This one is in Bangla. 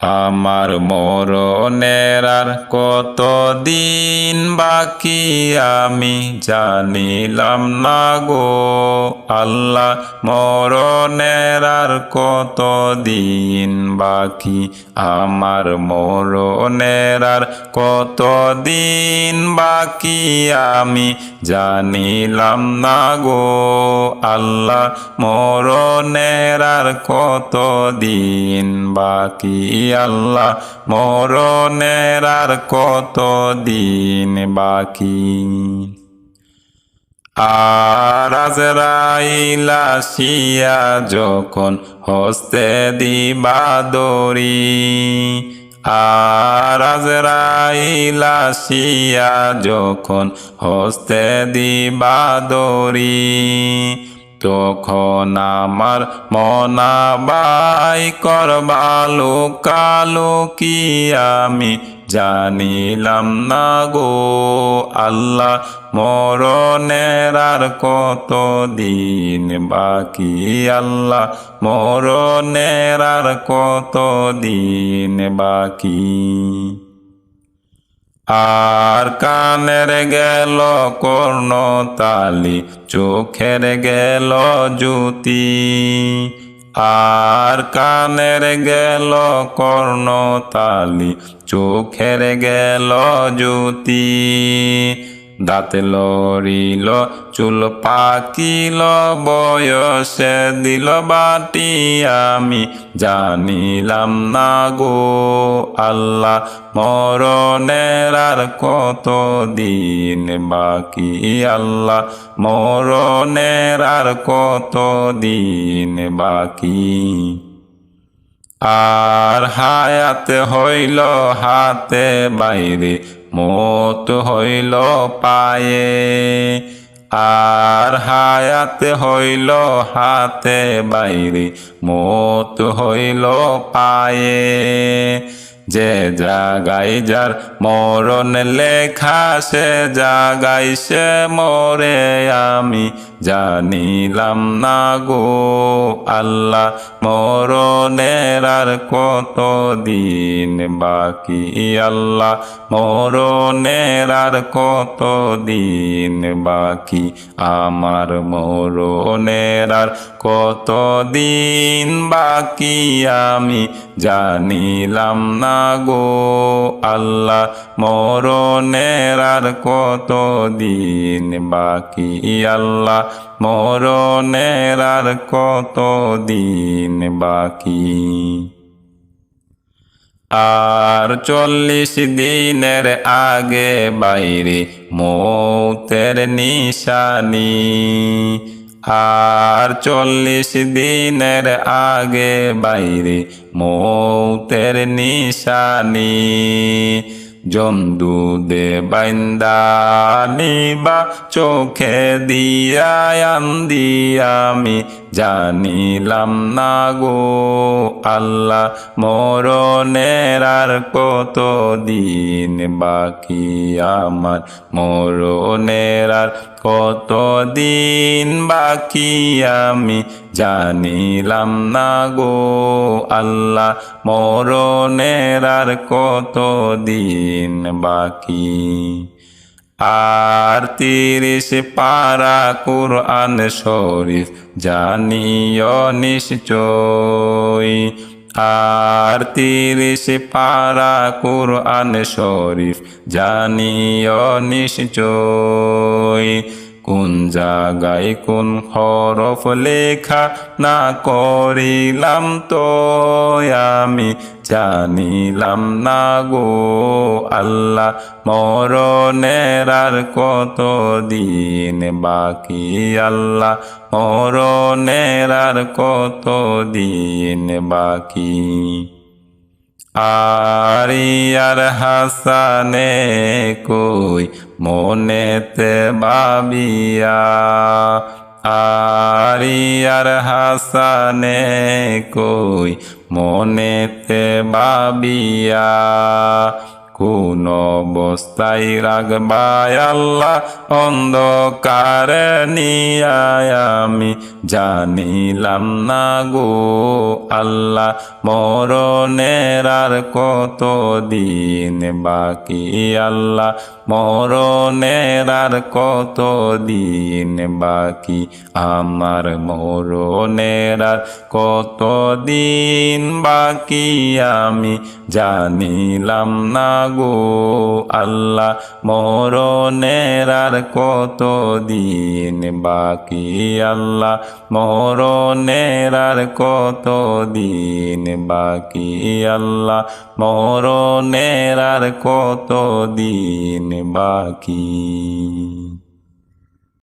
আমার মরণের আর কত দিন বাকি আমি জানিলাম না গো। আল্লাহ, মরণের আর কত দিন বাকি আমার মরণের আর কত দিন বাকি আমি জানিলাম না গো। আল্লাহ, মরণের আর কত দিন বাকি আল্লাহ, মরণের আর কত দিন বাকি? আর আজরাইলা শিয়া যখন হস্তে দিবা দড়ি, আর আজরাইলা শিয়া যখন হস্তে দিবা দড়ি তখন আমার মনাবাই করবা লোকালো কি আমি জানিলাম না গো আল্লাহ, মরণের আর কত দিন বাকি আল্লাহ, মরণের আর কত দিন বাকি? আর কানের গেল কর্ণ তালি চোখের গেল জ্যোতি। আর কানের গেল কর্ণ তালি চোখের গেল জ্যোতি। দাঁত লড়িল, চুল পাকিল, বয়সে দিল বাটি। আমি জানিলাম, না গো আল্লাহ, মরণের আর কত দিন বাকি? আল্লাহ, মরণের আর কত দিন বাকি? আর হায়াত হইল হাতে বাইরে মত হইল পায়ে, আর হায়াত হইল হাতে বাইরে। মত হইল পায়ে, যে জাগাই যার মরণ লেখা সে জাগাই সে মরে আমি। জানিলাম না গো আল্লাহ, মরণের আর কত দিন বাকি? আল্লাহ, মরণের আর কত দিন বাকি? আমার মরণের আর কত দিন বাকি? আমি জানিলাম না গো আল্লাহ, মরণের আর কত দিন বাকি? আল্লাহ মরণের আর কত দিন বাকি? আর চল্লিশ দিনের আগে বাইরে মৌতের নিশানি। আর চল্লিশ দিনের আগে বাইরে মৌতের নিশানি। জন্দু দে বাইন্দানি বা চোখে দিয়া আন্দি আমি জানিলাম না গো আল্লাহ, মরণের আর কত দিন বাকি? আমার মরণের আর কত দিন বাকি? আমি জানিলাম না গো আল্লাহ, মরণের আর কত দিন বাকি? আর তিরিশ পারা কুরআন শরীফ জানিও নিশ্চয়। আর তিরিশ পারা কুরআন শরীফ জানিও নিশ্চয়। কোন জাগায় কোন হরফ লেখা না করিলাম তো আমি জানিলাম না গো আল্লাহ, মরণের আর কত দিন বাকি? আল্লাহ, মরণের আর কত দিন বাকি? আরিয়ার হাসানে কই মনেতে বাবিয়া আরিয়ার হাসানে কই মনেতে বাবিয়া কোন অবস্থায় রাখবায় আল্লাহ অন্ধকারে নিয়ায় আমি। জানিলাম না গো আল্লাহ, মরণের আর কত দিন বাকি আল্লাহ? মরণের আর কত দিন বাকি? আমার মরণের আর কত দিন বাকি? আমি জানিলাম না গো আল্লাহ, মরণের আর কত দিন বাকি? আল্লাহ, মরণের আর কত দিন বাকি? আল্লাহ মরণের আর কত দিন বাকি?